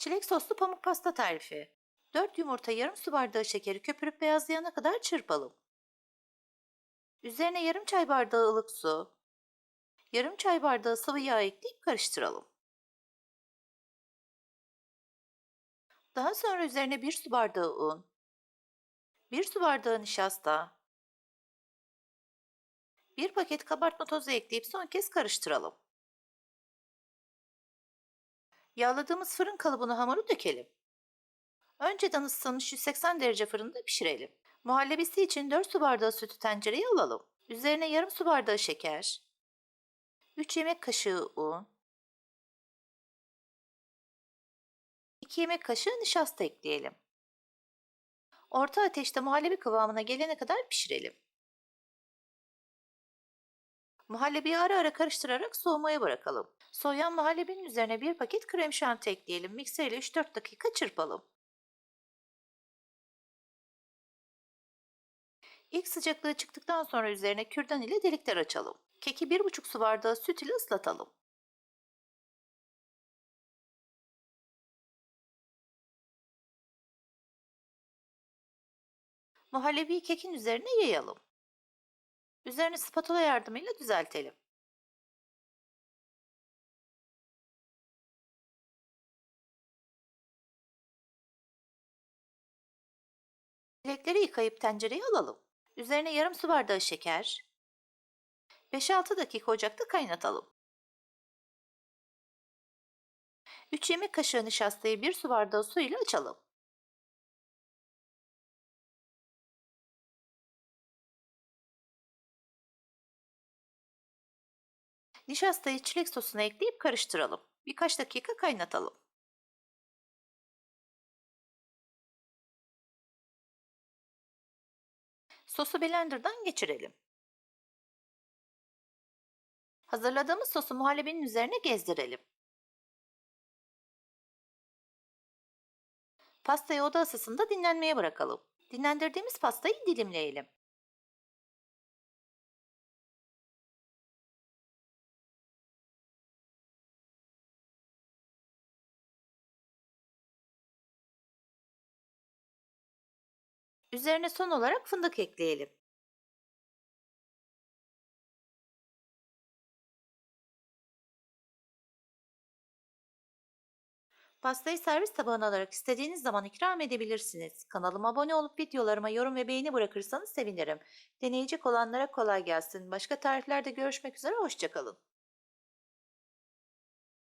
Çilek soslu pamuk pasta tarifi. 4 yumurta yarım su bardağı şekeri köpürüp beyazlayana kadar çırpalım. Üzerine yarım çay bardağı ılık su, yarım çay bardağı sıvı yağ ekleyip karıştıralım. Daha sonra üzerine 1 su bardağı un, 1 su bardağı nişasta, 1 paket kabartma tozu ekleyip son kez karıştıralım. Yağladığımız fırın kalıbına hamuru dökelim. Önceden ısıtılmış 180 derece fırında pişirelim. Muhallebisi için 4 su bardağı sütü tencereye alalım. Üzerine yarım su bardağı şeker, 3 yemek kaşığı un, 2 yemek kaşığı nişasta ekleyelim. Orta ateşte muhallebi kıvamına gelene kadar pişirelim. Muhallebiyi ara ara karıştırarak soğumaya bırakalım. Soğuyan muhallebinin üzerine bir paket krem şanti ekleyelim. Mikser ile 3-4 dakika çırpalım. İlk sıcaklığı çıktıktan sonra üzerine kürdan ile delikler açalım. Keki 1,5 su bardağı süt ile ıslatalım. Muhallebiyi kekin üzerine yayalım. Üzerini spatula yardımıyla düzeltelim. Çilekleri yıkayıp tencereye alalım. Üzerine yarım su bardağı şeker, 5-6 dakika ocakta kaynatalım. 3 yemek kaşığı nişastayı 1 su bardağı su ile açalım. Nişastayı çilek sosuna ekleyip karıştıralım. Birkaç dakika kaynatalım. Sosu blenderdan geçirelim. Hazırladığımız sosu muhallebinin üzerine gezdirelim. Pastayı oda ısısında dinlenmeye bırakalım. Dinlendirdiğimiz pastayı dilimleyelim. Üzerine son olarak fındık ekleyelim. Pastayı servis tabağına alarak istediğiniz zaman ikram edebilirsiniz. Kanalıma abone olup videolarıma yorum ve beğeni bırakırsanız sevinirim. Deneyecek olanlara kolay gelsin. Başka tariflerde görüşmek üzere, hoşçakalın.